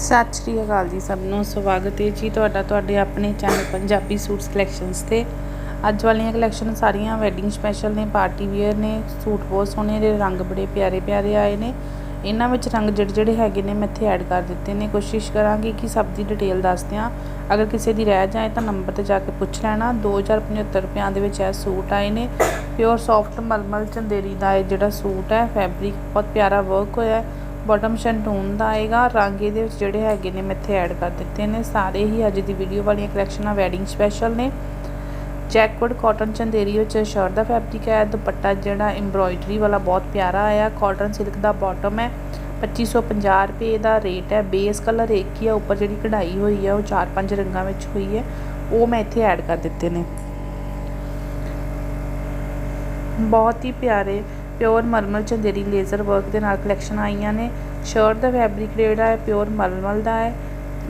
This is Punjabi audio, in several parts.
ਸਤਿ ਸ਼੍ਰੀ ਅਕਾਲ ਜੀ ਸਭ ਨੂੰ, ਸਵਾਗਤ ਹੈ ਜੀ ਤੁਹਾਡਾ, ਤੁਹਾਡੇ ਆਪਣੇ ਚੈਨਲ ਪੰਜਾਬੀ ਸੂਟ ਕਲੈਕਸ਼ਨਸ ਤੇ। ਅੱਜ ਵਾਲੀਆਂ ਕਲੈਕਸ਼ਨ ਸਾਰੀਆਂ ਵੈਡਿੰਗ ਸਪੈਸ਼ਲ ਨੇ ਪਾਰਟੀ ਵੇਅਰ ਨੇ, ਸੂਟ ਬਹੁਤ ਸੋਹਣੇ ਨੇ, ਰੰਗ ਬੜੇ ਪਿਆਰੇ ਪਿਆਰੇ ਆਏ ਨੇ। ਇਹਨਾਂ ਵਿੱਚ ਰੰਗ ਜਿਹੜੇ ਜਿਹੜੇ ਹੈਗੇ ਨੇ, ਮੈਂ ਇੱਥੇ ਐਡ ਕਰ ਦਿੱਤੇ ਨੇ। ਕੋਸ਼ਿਸ਼ ਕਰਾਂਗੀ ਕਿ ਸਭ ਦੀ ਡਿਟੇਲ ਦੱਸ ਦਿਆਂ। ਅਗਰ ਕਿਸੇ ਦੀ ਰਹਿ ਜਾਏ ਤਾਂ ਨੰਬਰ ਤੇ ਜਾ ਕੇ ਪੁੱਛ ਲੈਣਾ। 2075 ਰੁਪਿਆਂ ਦੇ ਵਿੱਚ ਇਹ ਸੂਟ ਆਏ ਨੇ। ਪਿਓਰ ਸੌਫਟ ਮਲਮਲ ਚੰਦੇਰੀ ਦਾ ਇਹ ਜਿਹੜਾ ਸੂਟ ਹੈ ਫੈਬਰਿਕ ਬਹੁਤ ਪਿਆਰਾ ਵਰਕ ਹੋਇਆ ਹੈ। ਬੋਟਮ ਸ਼ੈਂਟੂਨ ਦਾ ਆਏਗਾ। ਰੰਗ ਇਹਦੇ ਵਿੱਚ ਜਿਹੜੇ ਹੈਗੇ ਨੇ, ਮੈਂ ਇੱਥੇ ਐਡ ਕਰ ਦਿੱਤੇ ਨੇ। ਸਾਰੇ ਹੀ ਅੱਜ ਦੀ ਵੀਡੀਓ ਵਾਲੀਆਂ ਕਲੈਕਸ਼ਨਾਂ ਵੈਡਿੰਗ ਸਪੈਸ਼ਲ ਨੇ। ਜੈਕਵਰਡ ਕਾਟਨ ਚੰਦੇਰੀ ਵਿੱਚ ਸ਼ਰਟ ਦਾ ਫੈਬਰਿਕ ਹੈ। ਦੁਪੱਟਾ ਜਿਹੜਾ ਐਮਬ੍ਰੋਇਡਰੀ ਵਾਲਾ ਬਹੁਤ ਪਿਆਰਾ ਆਇਆ। ਕਾਟਨ ਸਿਲਕ ਦਾ ਬਾਟਮ ਹੈ। 2550 ਰੁਪਏ ਦਾ ਰੇਟ ਹੈ। ਬੇਸ ਕਲਰ ਇੱਕ ਹੀ ਹੈ ਉੱਪਰ ਜਿਹੜੀ ਕਢਾਈ ਹੋਈ ਹੈ ਉਹ ਚਾਰ ਪੰਜ ਰੰਗਾਂ ਵਿੱਚ ਹੋਈ ਹੈ। ਉਹ ਮੈਂ ਇੱਥੇ ਐਡ ਕਰ ਦਿੱਤੇ ਨੇ। ਬਹੁਤ ਹੀ ਪਿਆਰੇ ਪਿਓਰ ਮਲਮਲ ਚੰਦੇਰੀ ਲੇਜ਼ਰ ਵਰਕ ਦੇ ਨਾਲ ਕਲੈਕਸ਼ਨ ਆਈਆਂ ਨੇ। ਸ਼ਰਟ ਦਾ ਫੈਬਰਿਕ ਜਿਹੜਾ ਹੈ, ਪਿਓਰ ਮਲਮਲ ਦਾ ਹੈ,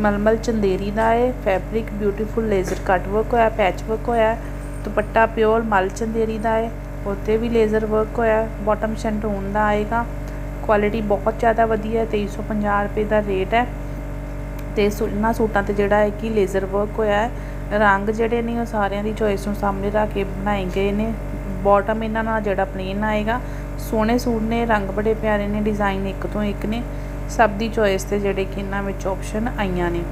ਮਲਮਲ ਚੰਦੇਰੀ ਦਾ ਹੈ fabric beautiful laser cut work ਹੋਇਆ ਪੈਚ ਵਰਕ ਹੋਇਆ, ਦੁਪੱਟਾ ਪਿਓਰ ਮਲ ਚੰਦੇਰੀ ਦਾ ਹੈ, ਉੱਤੇ ਵੀ ਲੇਜ਼ਰ ਵਰਕ ਹੋਇਆ ਬਾਟਮ ਸ਼ੈਂਟੂਨ ਦਾ ਆਏਗਾ। ਕੁਆਲਿਟੀ ਬਹੁਤ ਜ਼ਿਆਦਾ ਵਧੀਆ ਹੈ 2350 ਰੁਪਏ ਦਾ ਰੇਟ ਹੈ। ਤੇ ਇਹਨਾਂ ਸੂਟਾਂ ਤੇ ਜਿਹੜਾ ਹੈ ਕਿ ਲੇਜ਼ਰ ਵਰਕ ਹੋਇਆ ਹੈ, ਰੰਗ ਜਿਹੜੇ ਨੇ ਉਹ ਸਾਰਿਆਂ ਦੀ ਚੋਇਸ ਨੂੰ ਸਾਹਮਣੇ ਰੱਖ ਕੇ ਬਣਾਏ ਗਏ ਨੇ। ਬਾਟਮ ਇਹਨਾਂ ਨਾਲ ਜਿਹੜਾ ਪਲੇਨ ਆਏਗਾ ਸੋਹਣੇ ਸੂਟ ਨੇ, ਰੰਗ ਬੜੇ ਪਿਆਰੇ ਨੇ ਡਿਜ਼ਾਈਨ ਇੱਕ ਤੋਂ ਇੱਕ ਨੇ। ਸਭ ਦੀ ਚੋਇਸ ਤੇ ਜਿਹੜੇ ਕਿ ਇਹਨਾਂ ਵਿੱਚ ਆਪਸ਼ਨ ਆਈਆਂ ਨੇ।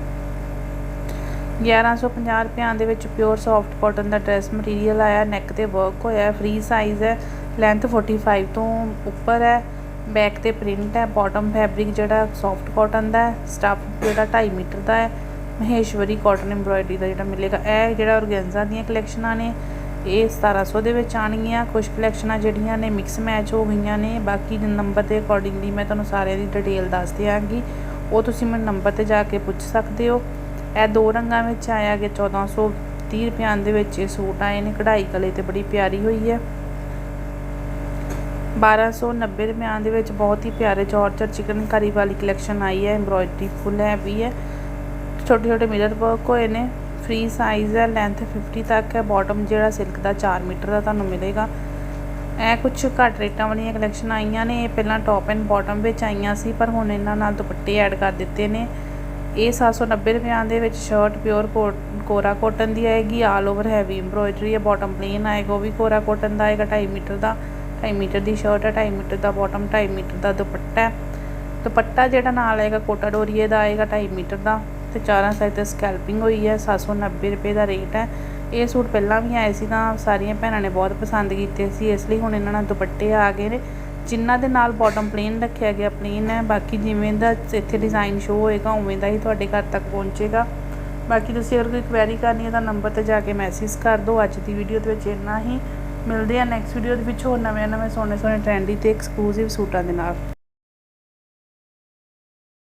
1150 ਰੁਪਿਆਂ ਦੇ ਵਿੱਚ ਪਿਓਰ ਸੌਫਟ ਕਾਟਨ ਦਾ ਡਰੈਸ ਮਟੀਰੀਅਲ ਆਇਆ ਨੈਕ ਤੇ ਵਰਕ ਹੋਇਆ ਫ੍ਰੀ ਸਾਈਜ਼ ਹੈ ਲੈਂਥ 45 ਤੋਂ ਉੱਪਰ ਹੈ ਬੈਕ ਤੇ ਪ੍ਰਿੰਟ ਹੈ ਬਾਟਮ ਫੈਬਰਿਕ ਜਿਹੜਾ ਸੌਫਟ ਕਾਟਨ ਦਾ ਹੈ ਸਟਫ ਜਿਹੜਾ 2.5 ਮੀਟਰ ਦਾ ਹੈ, ਮਹੇਸ਼ਵਰੀ ਕਾਟਨ ਐਮਬ੍ਰੋਇਡਰੀ ਦਾ ਜਿਹੜਾ ਮਿਲੇਗਾ। ਇਹ ਜਿਹੜਾ ਔਰਗੈਂਜ਼ਾ ਦੀਆਂ ਕਲੈਕਸ਼ਨਾਂ ਨੇ ਇਹ 1700 ਦੇ ਵਿੱਚ ਆਣਗੀਆਂ ਕੁਝ ਕਲੈਕਸ਼ਨਾਂ ਜਿਹੜੀਆਂ ਨੇ ਮਿਕਸ ਮੈਚ ਹੋ ਗਈਆਂ ਨੇ। ਬਾਕੀ ਨੰਬਰ ਦੇ ਅਕੋਰਡਿੰਗਲੀ ਮੈਂ ਤੁਹਾਨੂੰ ਸਾਰਿਆਂ ਦੀ ਡਿਟੇਲ ਦੱਸ ਦਿਆਂਗੀ। ਉਹ ਤੁਸੀਂ ਮੈਨੂੰ ਨੰਬਰ ਤੇ ਜਾ ਕੇ ਪੁੱਛ ਸਕਦੇ ਹੋ। ਇਹ ਦੋ ਰੰਗਾਂ ਵਿੱਚ ਆਇਆ ਕਿ 1430 ਰੁਪਿਆਂ ਦੇ ਵਿੱਚ ਇਹ ਸੂਟ ਆਏ ਨੇ। ਕਢਾਈ ਕਲੇ ਤੇ ਬੜੀ ਪਿਆਰੀ ਹੋਈ ਹੈ। 1290 ਰੁਪਿਆਂ ਦੇ ਵਿੱਚ ਬਹੁਤ ਹੀ ਪਿਆਰੇ ਜਾਰਜਟ ਚਿਕਨਕਾਰੀ ਵਾਲੀ ਕਲੈਕਸ਼ਨ ਆਈ ਹੈ। ਐਮਬ੍ਰੋਇਡਰੀ ਫੁੱਲ ਹੈ ਵੀ ਹੈ। ਛੋਟੇ ਛੋਟੇ ਮਿਰਰ ਵਰਕ ਹੋਏ ਨੇ। ਫ੍ਰੀ ਸਾਈਜ਼ ਹੈ ਲੈਂਥ 50 ਤੱਕ ਹੈ ਬਾਟਮ ਜਿਹੜਾ ਸਿਲਕ ਦਾ 4 ਮੀਟਰ ਦਾ ਤੁਹਾਨੂੰ ਮਿਲੇਗਾ। ਇਹ ਕੁਝ ਘੱਟ ਰੇਟਾਂ ਵਾਲੀਆਂ ਕਲੈਕਸ਼ਨ ਆਈਆਂ ਨੇ, ਇਹ ਪਹਿਲਾਂ ਟੌਪ ਐਂਡ ਬਾਟਮ ਵਿੱਚ ਆਈਆਂ ਸੀ, ਪਰ ਹੁਣ ਇਹਨਾਂ ਨਾਲ ਦੁਪੱਟੇ ਐਡ ਕਰ ਦਿੱਤੇ ਨੇ। ਇਹ 790 ਰੁਪਿਆਂ ਦੇ ਵਿੱਚ ਸ਼ਰਟ ਪਿਓਰ ਕੋਰਾ ਕੋਟਨ ਦੀ ਆਏਗੀ ਆਲ ਓਵਰ ਹੈਵੀ ਐਮਬ੍ਰੋਇਡਰੀ ਹੈ ਬਾਟਮ ਪਲੇਨ ਆਏਗਾ, ਉਹ ਵੀ ਕੋਰਾ ਕੋਟਨ ਦਾ ਆਏਗਾ 2.5 ਮੀਟਰ ਦਾ। 2.5 ਮੀਟਰ ਦੀ ਸ਼ਰਟ ਹੈ 2.5 ਮੀਟਰ ਦਾ ਬਾਟਮ 2.5 ਮੀਟਰ ਦਾ ਦੁਪੱਟਾ ਹੈ। ਦੁਪੱਟਾ ਜਿਹੜਾ ਨਾਲ ਆਏਗਾ, ਕੋਟਾ ਡੋਰੀਏ ਦਾ ਆਏਗਾ 2.5 ਮੀਟਰ ਦਾ। ਤੇ ਚਾਰਾਂ ਸਾਈਡ ਤੇ ਸਕੈਲਪਿੰਗ ਹੋਈ ਹੈ 790 ਰੁਪਏ ਦਾ ਰੇਟ ਹੈ। ਇਹ ਸੂਟ ਪਹਿਲਾਂ ਵੀ ਆਏ ਸੀ ਤਾਂ ਸਾਰੀਆਂ ਭੈਣਾਂ ਨੇ ਬਹੁਤ ਪਸੰਦ ਕੀਤੇ ਸੀ, ਇਸ ਲਈ ਹੁਣ ਇਹਨਾਂ ਨਾਲ ਦੁਪੱਟੇ ਆ ਗਏ ਨੇ। ਜਿਨ੍ਹਾਂ ਦੇ ਨਾਲ ਬਾਟਮ ਪਲੇਨ ਰੱਖਿਆ ਗਿਆ ਪਲੇਨ ਹੈ, ਬਾਕੀ ਜਿਵੇਂ ਦਾ ਇੱਥੇ ਡਿਜ਼ਾਈਨ ਸ਼ੋ ਹੋਏਗਾ, ਉਵੇਂ ਦਾ ਹੀ ਤੁਹਾਡੇ ਘਰ ਤੱਕ ਪਹੁੰਚੇਗਾ। ਬਾਕੀ ਤੁਸੀਂ ਅਗਰ ਕੋਈ ਕੁਐਰੀ ਕਰਨੀ ਹੈ ਤਾਂ ਨੰਬਰ ਤੇ ਜਾ ਕੇ ਮੈਸੇਜ ਕਰ ਦਿਓ, ਅੱਜ ਦੀ ਵੀਡੀਓ ਦੇ ਵਿੱਚ ਇੰਨਾ ਹੀ। ਮਿਲਦੇ ਆ ਨੈਕਸਟ ਵੀਡੀਓ ਦੇ ਵਿੱਚ ਹੋਰ ਨਵੇਂ ਨਵੇਂ ਸੋਹਣੇ ਸੋਹਣੇ ਟ੍ਰੈਂਡੀ ਤੇ ਐਕਸਕਲੂਸਿਵ ਸੂਟਾਂ ਦੇ ਨਾਲ।